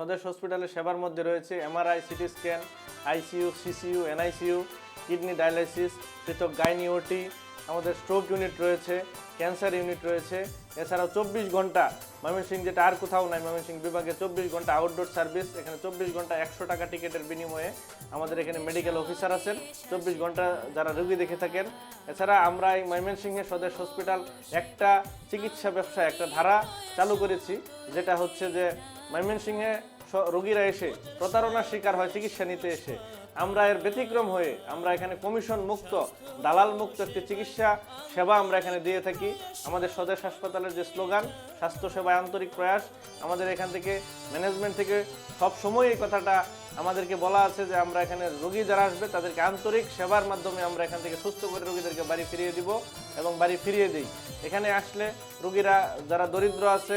স্বদেশ হসপিটালের সেবার মধ্যে রয়েছে MRI, CT scan, ICU, CCU, NICU, kidney dialysis, পৃথক গাইনিওটি, আমাদের স্ট্রোক ইউনিট রয়েছে, ক্যান্সার ইউনিট রয়েছে। এছাড়াও চব্বিশ ঘণ্টা ময়মনসিংহ যেটা আর কোথাও নাই, ময়মনসিংহ বিভাগে চব্বিশ ঘণ্টা আউটডোর সার্ভিস এখানে চব্বিশ ঘণ্টা একশো টাকা টিকিটের বিনিময়ে আমাদের এখানে মেডিকেল অফিসার আছেন। চব্বিশ ঘণ্টা যারা রোগী দেখে থাকেন। এছাড়া আমরা এই ময়মনসিংহের স্বদেশ হসপিটাল একটা চিকিৎসা ব্যবসা একটা ধারা চালু করেছি, যেটা হচ্ছে যে ময়মনসিংহে রোগীরা এসে প্রতারণার শিকার হয়, চিকিৎসা নিতে এসে। আমরা এর ব্যতিক্রম হয়ে আমরা এখানে কমিশন মুক্ত, দালাল মুক্ত একটি চিকিৎসা সেবা আমরা এখানে দিয়ে থাকি। আমাদের স্বদেশ হাসপাতালের যে স্লোগান, স্বাস্থ্য সেবায় আন্তরিক প্রয়াস, আমাদের এখান থেকে ম্যানেজমেন্ট থেকে সব সময় এই কথাটা আমাদেরকে বলা আছে যে আমরা এখানে রোগী যারা আসবে তাদেরকে আন্তরিক সেবার মাধ্যমে আমরা এখান থেকে সুস্থ করে রোগীদেরকে বাড়ি ফিরিয়ে দিব এবং বাড়ি ফিরিয়ে দিই। এখানে আসলে রোগীরা যারা দরিদ্র আছে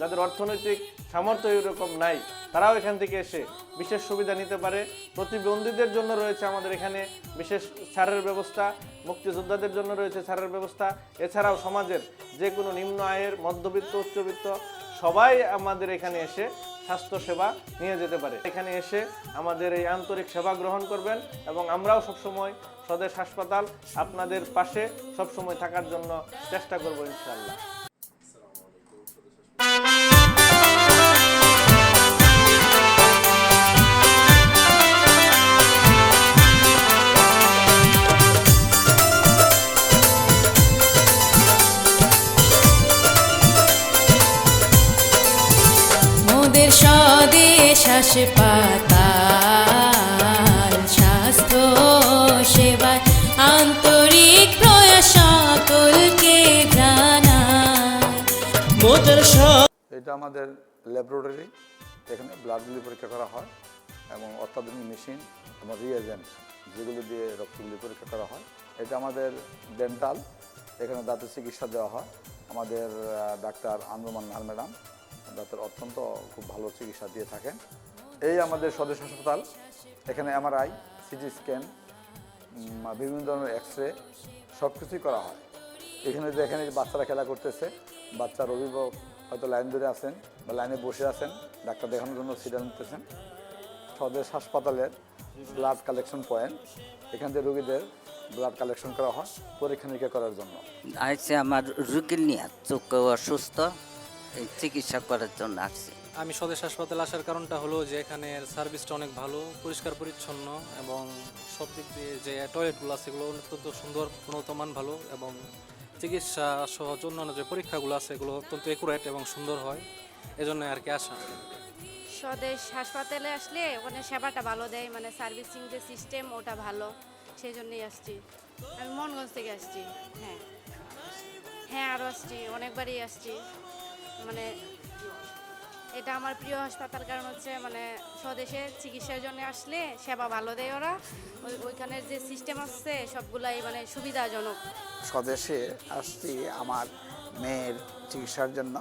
যাদের অর্থনৈতিক সামর্থ্য এরকম নাই, তারাও এখান থেকে এসে বিশেষ সুবিধা নিতে পারে। প্রতিবন্ধীদের জন্য রয়েছে আমাদের এখানে বিশেষ ছাড়ের ব্যবস্থা, মুক্তিযোদ্ধাদের জন্য রয়েছে ছাড়ের ব্যবস্থা। এছাড়াও সমাজের যে কোনো নিম্ন আয়ের মধ্যবিত্ত, উচ্চবিত্ত সবাই আমাদের এখানে এসে স্বাস্থ্য সেবা নিয়ে যেতে পারে। এখানে এসে আমাদের এই আন্তরিক সেবা গ্রহণ করবেন এবং আমরাও সবসময় স্বদেশ হাসপাতাল আপনাদের পাশে সবসময় থাকার জন্য চেষ্টা করব ইনশাআল্লাহ। মোদের স্বদেশ হাসপাতাল স্বাস্থ্য সেবায় আন্তরিক প্রয়াস সকলকে জানায়। এটা আমাদের ল্যাবরেটরি এখানে ব্লাডগুলি পরীক্ষা করা হয় এবং অত্যাধুনিক মেশিন এবং রিয়েজেন্ট যেগুলো দিয়ে রক্তগুলি পরীক্ষা করা হয়। এটা আমাদের ডেন্টাল এখানে দাঁতের চিকিৎসা দেওয়া হয়। আমাদের ডাক্তার আন্দমান নার ম্যাডাম ডাক্তার অত্যন্ত খুব ভালো চিকিৎসা দিয়ে থাকেন। এই আমাদের স্বদেশ হাসপাতাল, এখানে এমআরআই, সিটি স্ক্যান বিভিন্ন ধরনের এক্স রে সব কিছুই করা হয়। এখানে যে এখানে বাচ্চারা খেলা করতেছে বাচ্চার অভিভাবক হয়তো লাইন ধরে আছেন বা লাইনে বসে আছেন, ডাক্তার দেখানোর জন্য সিরিয়াল নিতেছেন। স্বদেশ হাসপাতালের ব্লাড কালেকশন পয়েন্ট এখান থেকে রোগীদের ব্লাড কালেকশন করা হয় পরীক্ষা নিরীক্ষা করার জন্য। আসছে আমার রুগীর নিয়ে চোখ অসুস্থ চিকিৎসা করার জন্য আসছি। আমি স্বদেশ হাসপাতালে আসার কারণটা হলো যে এখানে সার্ভিসটা অনেক ভালো পরিষ্কার পরিচ্ছন্ন এবং সব দিক দিয়ে যে টয়লেটগুলো আছে সেগুলো অত্যন্ত সুন্দর গুণগত মান ভালো এবং চিকিৎসা সহ অন্যান্য যে পরীক্ষাগুলো আছে এগুলো অত্যন্ত একুরেট এবং সুন্দর হয়। এজন্য আর কি আসা। স্বদেশ হাসপাতালে আসলে ওখানে সেবাটা ভালো দেয় মানে সার্ভিসিং যে সিস্টেম ওটা ভালো সেই জন্যই আসছি। আমি মনগঞ্জ থেকে আসছি হ্যাঁ। হ্যাঁ আরও আসছি অনেকবারই আসছি। মানে এটা আমার প্রিয় হাসপাতাল কারণ হচ্ছে মানে স্বদেশে চিকিৎসার জন্য আসলে সেবা ভালো দেয় ওরা। ওইখানের যে সিস্টেম আসছে সবগুলাই মানে সুবিধাজনক। স্বদেশে আসছি আমার মেয়ের চিকিৎসার জন্য।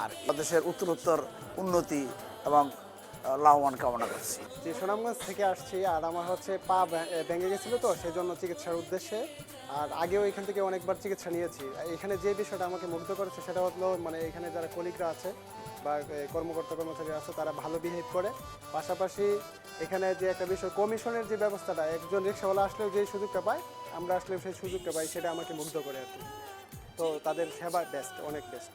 আর স্বদেশের উত্তরোত্তর উন্নতি এবং লাভবান কামনা করছি। যে সুনামগঞ্জ থেকে আসছি আর আমার হচ্ছে পা ভেঙে গেছিল তো সেই জন্য চিকিৎসার উদ্দেশ্যে। আর আগেও এখান থেকে অনেকবার চিকিৎসা নিয়েছি। আর এখানে যে বিষয়টা আমাকে মুগ্ধ করেছে সেটা হলো মানে এখানে যারা কলিগরা আছে বা কর্মকর্তা কর্মচারী আছে তারা ভালো বিহেভ করে। পাশাপাশি এখানে যে একটা বিষয় কমিশনের যে ব্যবস্থাটা একজন রিক্সাওয়ালা আসলেও যে সুযোগটা পায় আমরা আসলেও সেই সুযোগটা পাই সেটা আমাকে মুগ্ধ করে আর কি। তো তাদের সেবা বেস্ট অনেক বেস্ট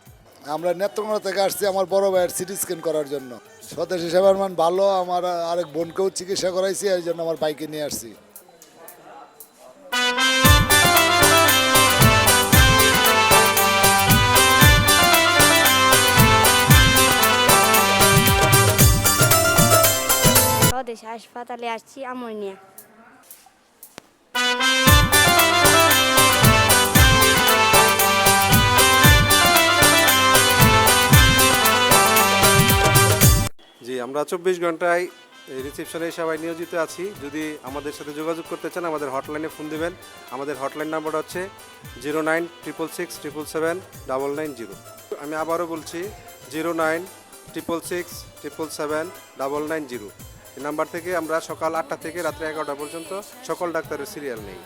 আমরা নেত্রকোনা থেকে আসছি আমার বড় ভাইয়ের সিটি স্ক্যান করার জন্য। স্বদেশী সেবার মান ভালো, আমার আরেক বোনকেও চিকিৎসা করাইছি, এই জন্য আমার বাইকে নিয়ে আসছি। স্বদেশ হাসপাতালে আসছি আমর নিয়ে। চব্বিশ ঘন্টায় রিসেপশনে সবাই নিয়োজিত আছি। যদি আমাদের সাথে যোগাযোগ করতে চান, আমাদের হটলাইনে ফোন দিবেন। আমাদের হটলাইন নাম্বার হচ্ছে zero nine triple six triple seven double nine zero. আমি আবারও বলছি, zero nine triple six triple seven double nine zero. এই নাম্বার থেকে আমরা সকাল আটটা থেকে রাত্রে এগারোটা পর্যন্ত সকল ডাক্তারের সিরিয়াল নেই।